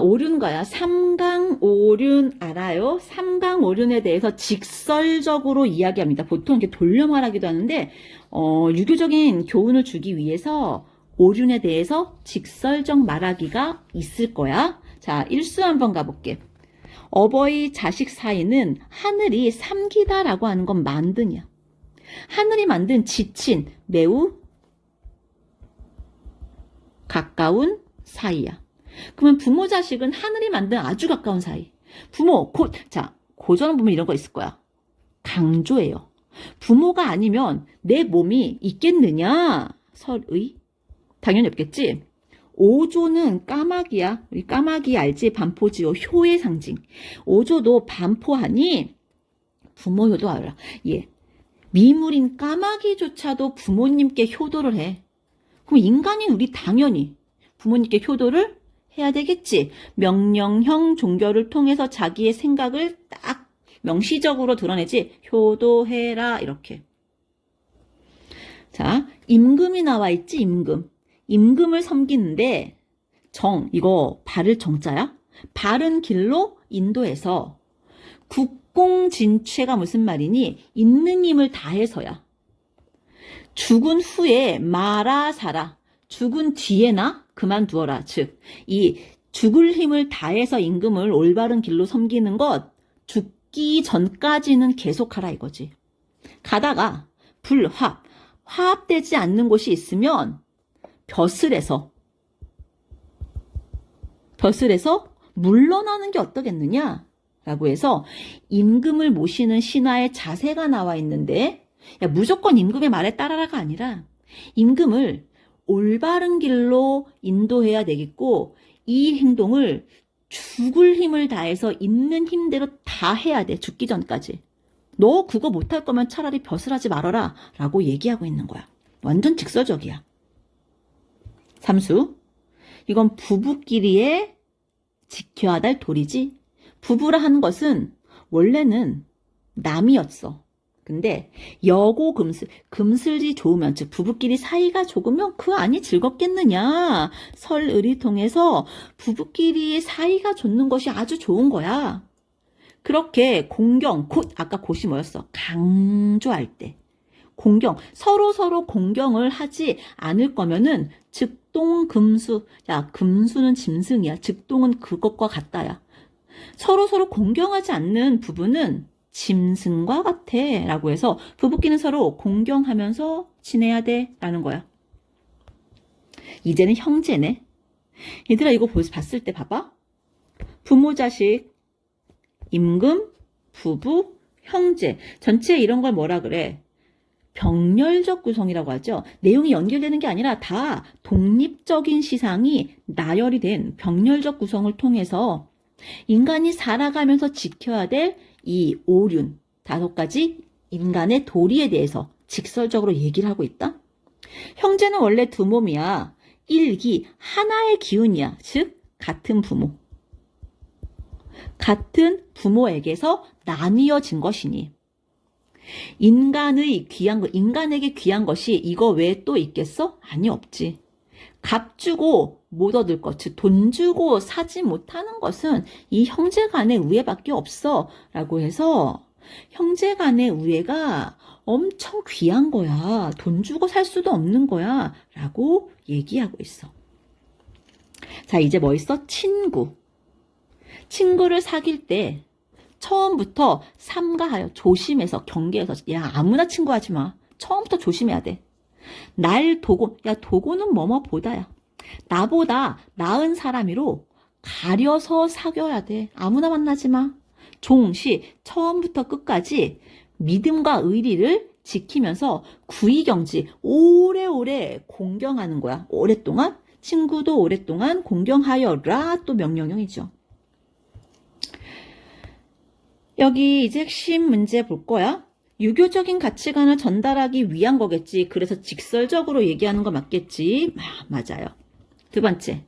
오륜가야. 삼강오륜 알아요? 삼강오륜에 대해서 직설적으로 이야기합니다. 보통 이렇게 돌려 말하기도 하는데, 어, 유교적인 교훈을 주기 위해서 오륜에 대해서 직설적 말하기가 있을 거야. 자, 일수 한번 가볼게. 어버이 자식 사이는 하늘이 삼기다라고 하는 건 만든이야. 하늘이 만든 지친 매우 가까운 사이야. 그러면 부모 자식은 하늘이 만든 아주 가까운 사이. 부모 고, 자 고전 보면 이런 거 있을 거야. 강조해요. 부모가 아니면 내 몸이 있겠느냐? 설의? 당연히 없겠지. 오조는 까마귀야. 우리 까마귀 알지? 반포지요. 효의 상징. 오조도 반포하니 부모효도 알아. 예. 미물인 까마귀조차도 부모님께 효도를 해. 그럼 인간인 우리 당연히 부모님께 효도를 해야 되겠지. 명령형 종교를 통해서 자기의 생각을 딱 명시적으로 드러내지. 효도해라. 이렇게. 자, 임금이 나와 있지, 임금. 임금을 섬기는데, 정, 이거 발을 정자야? 바른 길로 인도해서 국공진취가 무슨 말이니? 있는 힘을 다해서야. 죽은 후에 말아 살아. 죽은 뒤에 나 그만두어라. 즉, 이 죽을 힘을 다해서 임금을 올바른 길로 섬기는 것, 죽기 전까지는 계속하라 이거지. 가다가 불합, 화합되지 않는 곳이 있으면 벼슬에서, 벼슬에서 물러나는 게 어떠겠느냐? 라고 해서 임금을 모시는 신하의 자세가 나와 있는데, 야, 무조건 임금의 말에 따라라가 아니라 임금을 올바른 길로 인도해야 되겠고 이 행동을 죽을 힘을 다해서 있는 힘대로 다 해야 돼. 죽기 전까지. 너 그거 못할 거면 차라리 벼슬 하지 말아라 라고 얘기하고 있는 거야. 완전 직설적이야. 삼수. 이건 부부끼리의 지켜야 될 도리지. 부부라 하는 것은 원래는 남이었어. 근데 여고 금슬 금슬이 좋으면 즉 부부끼리 사이가 좋으면 그 안이 즐겁겠느냐? 설을이 통해서 부부끼리 사이가 좋는 것이 아주 좋은 거야. 그렇게 공경 곧 아까 곧이 뭐였어? 강조할 때. 공경 서로 서로 공경을 하지 않을 거면은 즉동 금수 야 금수는 짐승이야. 즉동은 그것과 같다야. 서로 서로 공경하지 않는 부부는 짐승과 같아 라고 해서 부부끼는 서로 공경하면서 지내야 돼 라는 거야. 이제는 형제네. 얘들아 이거 봤을 때 봐봐. 부모 자식, 임금, 부부, 형제 전체 이런 걸 뭐라 그래? 병렬적 구성이라고 하죠. 내용이 연결되는 게 아니라 다 독립적인 시상이 나열이 된 병렬적 구성을 통해서 인간이 살아가면서 지켜야 될 이 오륜, 다섯 가지 인간의 도리에 대해서 직설적으로 얘기를 하고 있다. 형제는 원래 두 몸이야. 일기, 하나의 기운이야. 즉, 같은 부모. 같은 부모에게서 나뉘어진 것이니. 인간의 귀한 것, 인간에게 귀한 것이 이거 외에 또 있겠어? 아니, 없지. 값 주고 못 얻을 것, 즉, 돈 주고 사지 못하는 것은 이 형제 간의 우애밖에 없어. 라고 해서 형제 간의 우애가 엄청 귀한 거야. 돈 주고 살 수도 없는 거야. 라고 얘기하고 있어. 자, 이제 뭐 있어? 친구. 친구를 사귈 때 처음부터 삼가하여 조심해서 경계해서 야 아무나 친구하지 마. 처음부터 조심해야 돼. 날 도고 야 도고는 뭐뭐 보다야. 나보다 나은 사람이로 가려서 사귀어야 돼. 아무나 만나지 마. 종시 처음부터 끝까지 믿음과 의리를 지키면서 구의경지 오래오래 공경하는 거야. 오랫동안 친구도 오랫동안 공경하여라 또 명령형이죠. 여기 이제 핵심 문제 볼 거야. 유교적인 가치관을 전달하기 위한 거겠지. 그래서 직설적으로 얘기하는 거 맞겠지. 아, 맞아요. 두 번째.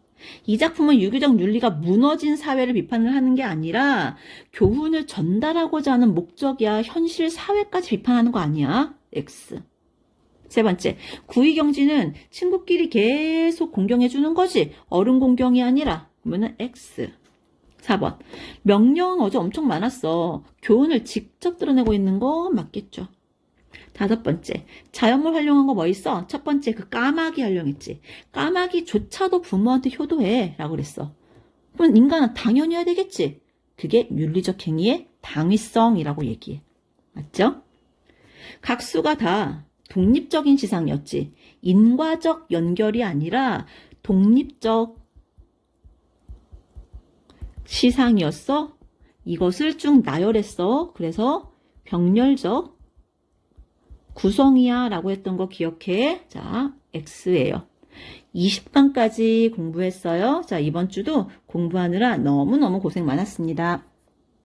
이 작품은 유교적 윤리가 무너진 사회를 비판을 하는 게 아니라 교훈을 전달하고자 하는 목적이야. 현실 사회까지 비판하는 거 아니야. X. 세 번째. 구의경지는 친구끼리 계속 공경해 주는 거지. 어른 공경이 아니라. 그러면은 X. 4번. 명령 어제 엄청 많았어. 교훈을 직접 드러내고 있는 거 맞겠죠. 다섯 번째. 자연물 활용한 거 뭐 있어? 첫 번째 그 까마귀 활용했지. 까마귀조차도 부모한테 효도해. 라고 그랬어. 그럼 인간은 당연히 해야 되겠지. 그게 윤리적 행위의 당위성이라고 얘기해. 맞죠? 각수가 다 독립적인 지상이었지. 인과적 연결이 아니라 독립적 시상이었어. 이것을 쭉 나열했어. 그래서 병렬적 구성이야 라고 했던 거 기억해. 자, X예요. 20강까지 공부했어요. 자, 이번 주도 공부하느라 너무너무 고생 많았습니다.